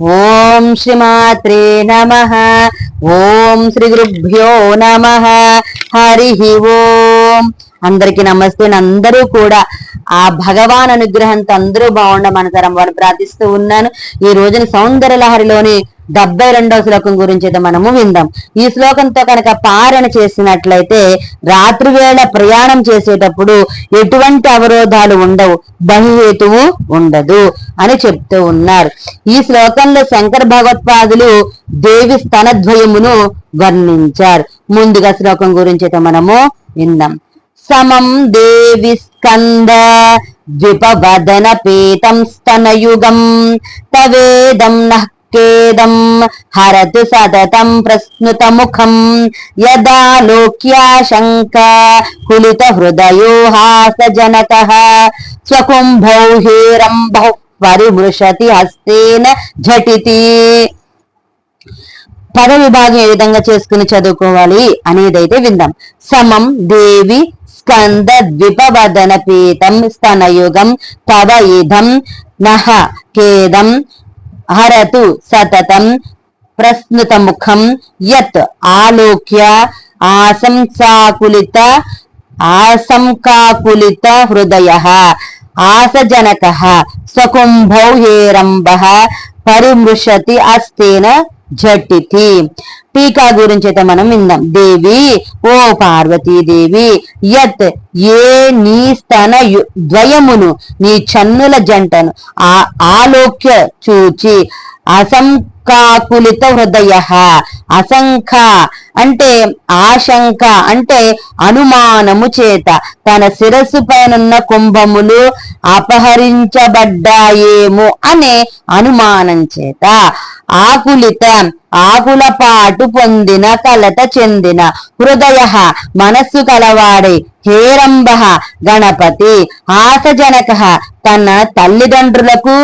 ఓం శ్రీమాత్రే నమ. ఓం శ్రీ గురుభ్యో నమ. హరి ఓం. అందరికి నమస్తే. అందరూ కూడా ఆ భగవాన్ అనుగ్రహంతో అందరూ బాగుండమని తరం వారు ప్రార్థిస్తూ ఉన్నాను. ఈ రోజున సౌందర్య లహరిలోని డెబ్బై రెండవ శ్లోకం గురించి అయితే మనము విందాం. ఈ శ్లోకంతో కనుక పారణ చేసినట్లయితే రాత్రి వేళ ప్రయాణం చేసేటప్పుడు ఎటువంటి అవరోధాలు ఉండవు. బహిహేతువు ఉండదు అని చెప్తూ ఉన్నారు. ఈ శ్లోకంలో శంకర భగవత్పాదులు దేవి స్తనద్వయమును వర్ణించారు. ముందుగా శ్లోకం గురించి అయితే మనము విందాం. సమం దేవి స్కంద ద్విపవదన పీతం స్తనయుగం తవేదం నః కేదం హరతు సతతం ప్రస్నుత ముఖం యదా లోక్యాశంక కులిత హృదయో హాస స్వకుంభౌ హేరంభౌ పరిమృశతి హస్తేన ఝటితి. పద విభాగం ఏ విధంగా చేసుకుని చదువుకోవాలి అనేదైతే విందాం. సమం దేవి స్కంద ద్విపవదన పీతం స్తనయుగం తవ ఇదం నహ కేదం హరతు సతతం ప్రస్నుత ముఖం యత్ ఆలోక్య ఆసంసాకులిత ఆసంకాకులిత హృదయ ఆసజనక స్వకుంభౌ హేరంబ పరిమృశతి అస్తేన జట్టితి టీకా గురించి అయితే మనం విందాం. దేవి ఓ పార్వతీదేవి యత్ ఏ నీ స్తన ద్వయమును నీ చన్నుల జంటను ఆ ఆలోక్య చూచి అసంకాకులిత హృదయ అసంఖ అంటే ఆశంక అంటే అనుమానము చేత తన శిరస్సు పైనున్న కుంభములు అపహరించబడ్డాయేమో అనే అనుమానం చేత. ఆకులిత. ఆకులపాటు పొందిన కలత చెందిన హృదయ మనస్సు కలవాడే హేరంబ గణపతి. ఆశజనక తన తల్లిదండ్రులకు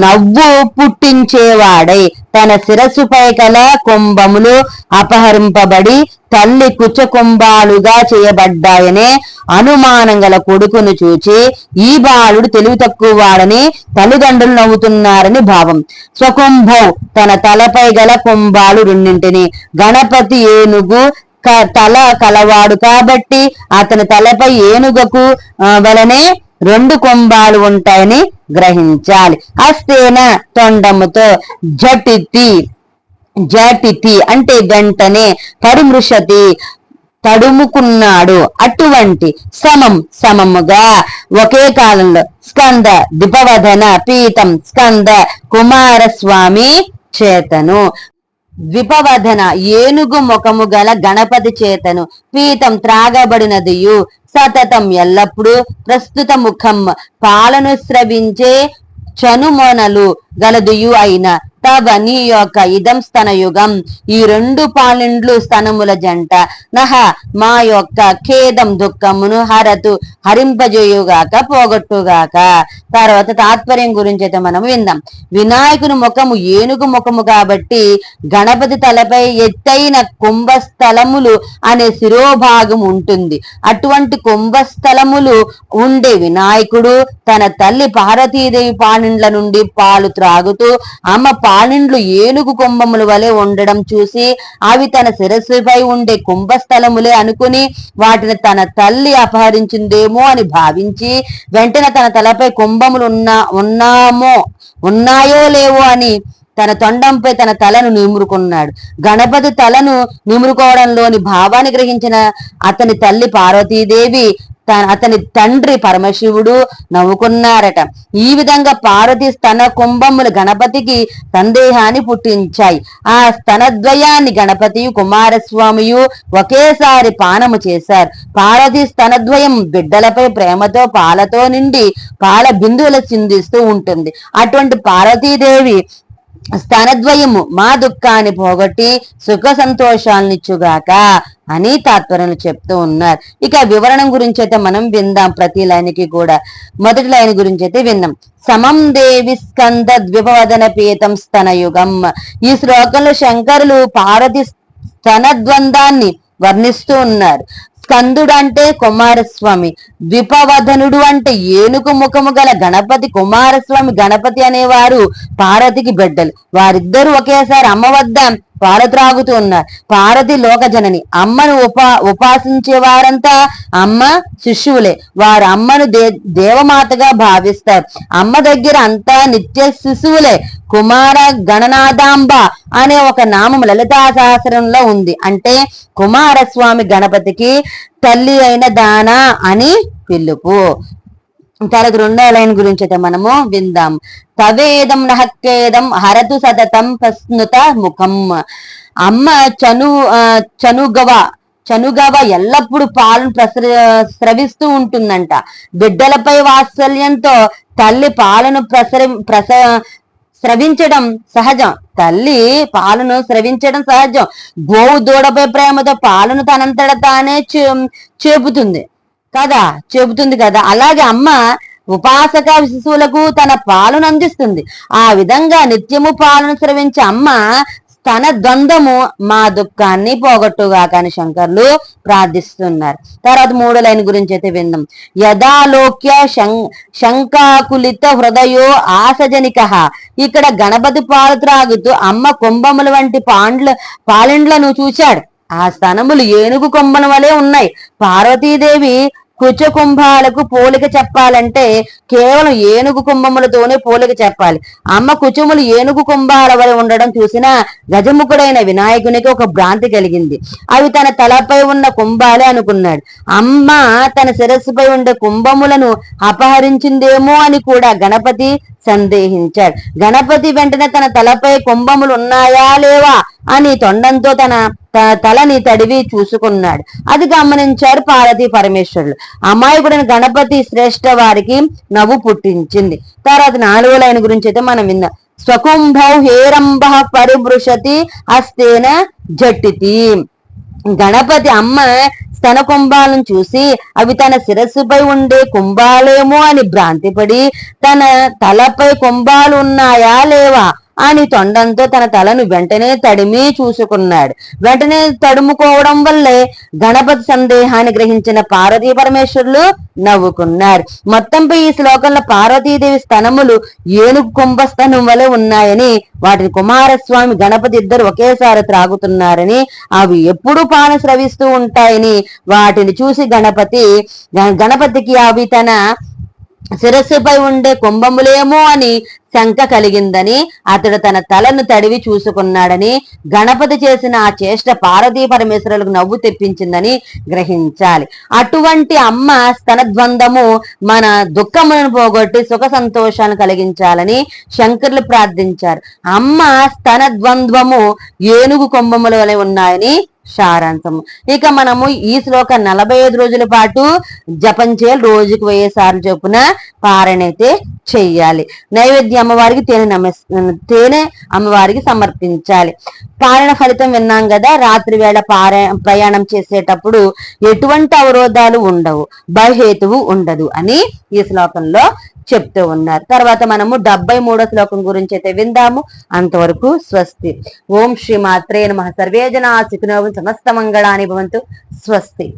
నవ్వు పుట్టించేవాడై తన శిరస్సుపై కల కుంభములు అపహరింపబడి తల్లి కుచకుంభాలుగా చేయబడ్డాయనే అనుమానం గల కొడుకును చూచి ఈ బాలుడు తెలివి తక్కువ వాడని తల్లిదండ్రులు నవ్వుతున్నారని భావం. స్వకుంభం తన తలపై గల కుంభాలు రెండింటిని గణపతి ఏనుగు క- తల కలవాడు కాబట్టి అతని తలపై ఏనుగకు వలనే రెండు కొంబాలు ఉంటాయని గ్రహించాలి. అస్తేన తొండముతో జటితి జటితి అంటే వెంటనే పరిమృషతి తడుముకున్నాడు. అటువంటి సమం సమముగా ఒకే కాలంలో స్కంద దిపవధన పీతం స్కంద కుమారస్వామి చేతను. ద్విపవధన ఏనుగు ముఖము గల గణపతి చేతను పీతం త్రాగబడినదియు. సతతం ఎల్లప్పుడూ ప్రస్తుత ముఖం పాలను స్రవించే చనుమొనలు గలదుయు అయిన తవ యొక్క ఇదం స్తనయుగం ఈ రెండు పాలిండ్లు స్తనముల జంట. నహ మా యొక్క ఖేదం దుఃఖమును హరతు హరింపజేయుగాక పోగొట్టుగాక. తర్వాత తాత్పర్యం గురించి అయితే మనం విందాం. వినాయకుని ముఖము ఏనుగు ముఖము కాబట్టి గణపతి తలపై ఎత్తైన కుంభస్థలములు అనే శిరోభాగం ఉంటుంది. అటువంటి కుంభస్థలములు ఉండే వినాయకుడు తన తల్లి పార్వతీదేవి పానిండ్ల నుండి పాలు త్రాగుతూ అమ్మ పానిండ్లు ఏనుగు కుంభముల వలె ఉండడం చూసి అవి తన శిరస్సుపై ఉండే కుంభస్థలములే అనుకుని వాటిని తన తల్లి అపహరించిందేమో అని భావించి వెంటనే తన తలపై కుంభములు ఉన్నా ఉన్నామో ఉన్నాయో లేవో అని తన తొండంపై తన తలను నిమురుకున్నాడు. గణపతి తలను నిమురుకోవడంలోని భావాన్ని గ్రహించిన అతని తల్లి పార్వతీదేవి అతని తండ్రి పరమశివుడు నవ్వుకున్నారట. ఈ విధంగా పార్వతి స్తన కుంభములు గణపతికి సందేహాన్ని పుట్టించాయి. ఆ స్తనద్వయాన్ని గణపతి కుమారస్వామియు ఒకేసారి పానము చేశారు. పార్వతి స్తనద్వయం బిడ్డలపై ప్రేమతో పాలతో నిండి పాల బిందువుల చిందిస్తూ ఉంటుంది. అటువంటి పార్వతీదేవి స్థానద్వయము మా దుఃఖాన్ని పోగొట్టి సుఖ సంతోషాలనిచ్చుగాక అని తాత్పర్యం చెప్తూ ఉన్నారు. ఇక వివరణం గురించి అయితే మనం విందాం ప్రతి లైన్కి కూడా. మొదటి లైన్ గురించి అయితే విన్నాం సమం దేవి స్కంద ద్విపవదన పీతం స్తనయుగం. ఈ శ్లోకంలో శంకరులు పార్వతి స్తనద్వందాన్ని వర్ణిస్తూ ఉన్నారు. స్కందుడు అంటే కుమారస్వామి ద్విపవధనుడు అంటే ఏనుగు ముఖము గల గణపతి కుమారస్వామి గణపతి అనేవారు పార్వతికి బిడ్డలు. వారిద్దరూ ఒకేసారి అమ్మ వద్ద పారద్రాగుతూ ఉన్నారు. పారది లోకజనని అమ్మను ఉపా ఉపాసించే వారంతా అమ్మ శిష్యువులే. వారు అమ్మను దే దేవమాతగా భావిస్తారు. అమ్మ దగ్గర అంతా నిత్య శిశువులే. కుమార గణనాథాంబ అనే ఒక నామం లలితా సహస్రంలో ఉంది. అంటే కుమారస్వామి గణపతికి తల్లి అయిన దాన అని పిలుపు. తర్వాత రెండో లైన్ గురించి అయితే మనము విందాం. తవేదం నహక్కేదం హరతు సతతం ప్రస్నుత ముఖం. అమ్మ చను చనుగవ చనుగవ ఎల్లప్పుడు పాలను ప్రసర స్రవిస్తూ ఉంటుందంట. బిడ్డలపై వాత్సల్యంతో తల్లి పాలను ప్రసరి ప్రస స్రవించడం సహజం. తల్లి పాలను స్రవించడం సహజం. గోవు దూడపై ప్రేమతో పాలను తనంతట తానే చే- చేపుతుంది. కదా? చెబుతుంది కదా? అలాగే అమ్మ ఉపాసక శిశువులకు తన పాలను అందిస్తుంది. ఆ విధంగా నిత్యము పాలను స్రవించే అమ్మ తన ద్వంద్వము మా దుఃఖాన్ని పోగొట్టుగా కాని శంకర్లు ప్రార్థిస్తున్నారు. తర్వాత మూడో లైన్ గురించి అయితే విందాం. యథాలోక్య శం- శంకాకులిత హృదయో ఆసజనిక ఇక్కడ గణపతి పాలు త్రాగుతూ అమ్మ కుంభముల వంటి పాండ్ల పాలిండ్లను చూశాడు. ఆ స్తనములు ఏనుగు కొమ్మల వలె ఉన్నాయి. పార్వతీదేవి కుచ కుంభాలకు పోలిక చెప్పాలంటే కేవలం ఏనుగు కుంభములతోనే పోలిక చెప్పాలి. అమ్మ కుచములు ఏనుగు కుంభాల వలె ఉండడం చూసిన గజముఖుడైన వినాయకునికి ఒక భ్రాంతి కలిగింది. అవి తన తలపై ఉన్న కుంభాలే అనుకున్నాడు. అమ్మ తన శిరస్సుపై ఉండే కుంభములను అపహరించిందేమో అని కూడా గణపతి సందేహించాడు. గణపతి వెంటనే తన తలపై కుంభములు ఉన్నాయా లేవా అని తొండంతో తన త- తలని తడివి చూసుకున్నాడు. అది గమనించారు పార్వతి పరమేశ్వరులు. అమాయకుడైన గణపతి శ్రేష్ఠ వారికి నవ్వు పుట్టించింది. తర్వాత నాలుగో లైన్ గురించి అయితే మనం విన్నాం స్వకుంభౌ హేరంభ పరిభృషతి హస్తేన జట్టితి. గణపతి అమ్మ తన కుంభాలను చూసి అవి తన శిరస్సుపై ఉండే కుంభాలేమో అని భ్రాంతిపడి తన తలపై కుంభాలు ఉన్నాయా లేవా? అని తొండంతో తన తలను వెంటనే తడిమి చూసుకున్నాడు. వెంటనే తడుముకోవడం వల్లే గణపతి సందేహాన్ని గ్రహించిన పార్వతీ పరమేశ్వరులు నవ్వుకున్నారు. మొత్తంపై ఈ శ్లోకంలో పార్వతీదేవి స్తనములు ఏనుగు కుంభస్తనం వలె ఉన్నాయని వాటిని కుమారస్వామి గణపతి ఇద్దరు ఒకేసారి త్రాగుతున్నారని అవి ఎప్పుడూ పాన స్రవిస్తూ ఉంటాయని వాటిని చూసి గణపతి గ- గణపతికి అవి తన శిరస్సుపై ఉండే కుంభములేమో అని శంక కలిగిందని అతడు తన తలను తడివి చూసుకున్నాడని గణపతి చేసిన ఆ చేష్ట పార్వతీ పరమేశ్వరులకు నవ్వు తెప్పించిందని గ్రహించాలి. అటువంటి అమ్మ స్తనద్వందము మన దుఃఖములను పోగొట్టి సుఖ సంతోషాలను కలిగించాలని శంకర్లు ప్రార్థించారు. అమ్మ స్తనద్వంద్వము ఏనుగు కుంభముల వలె ఉన్నాయని సారాంశము. ఇక మనము ఈ శ్లోక నలభై ఐదు రోజుల పాటు జపం చేయాలి. రోజుకు వెయ్యి సార్లు చొప్పున పారనైతే చెయ్యాలి. నైవేద్య అమ్మవారికి తేనె నమస్ తేనె అమ్మవారికి సమర్పించాలి. పారణ ఫలితం విన్నాం కదా రాత్రి వేళ పార ప్రయాణం చేసేటప్పుడు ఎటువంటి అవరోధాలు ఉండవు బహేతువు ఉండదు అని ఈ శ్లోకంలో చెప్తూ ఉన్నారు. తర్వాత మనము డెబ్బై మూడో శ్లోకం గురించి అయితే విందాము. అంతవరకు స్వస్తి. ఓం శ్రీ మాత్రే నమ. సర్వేజన జనా ಸಮಸ್ತ ಮಂಗಳಾನಿ ಭವಂತು ಸ್ವಸ್ತಿ.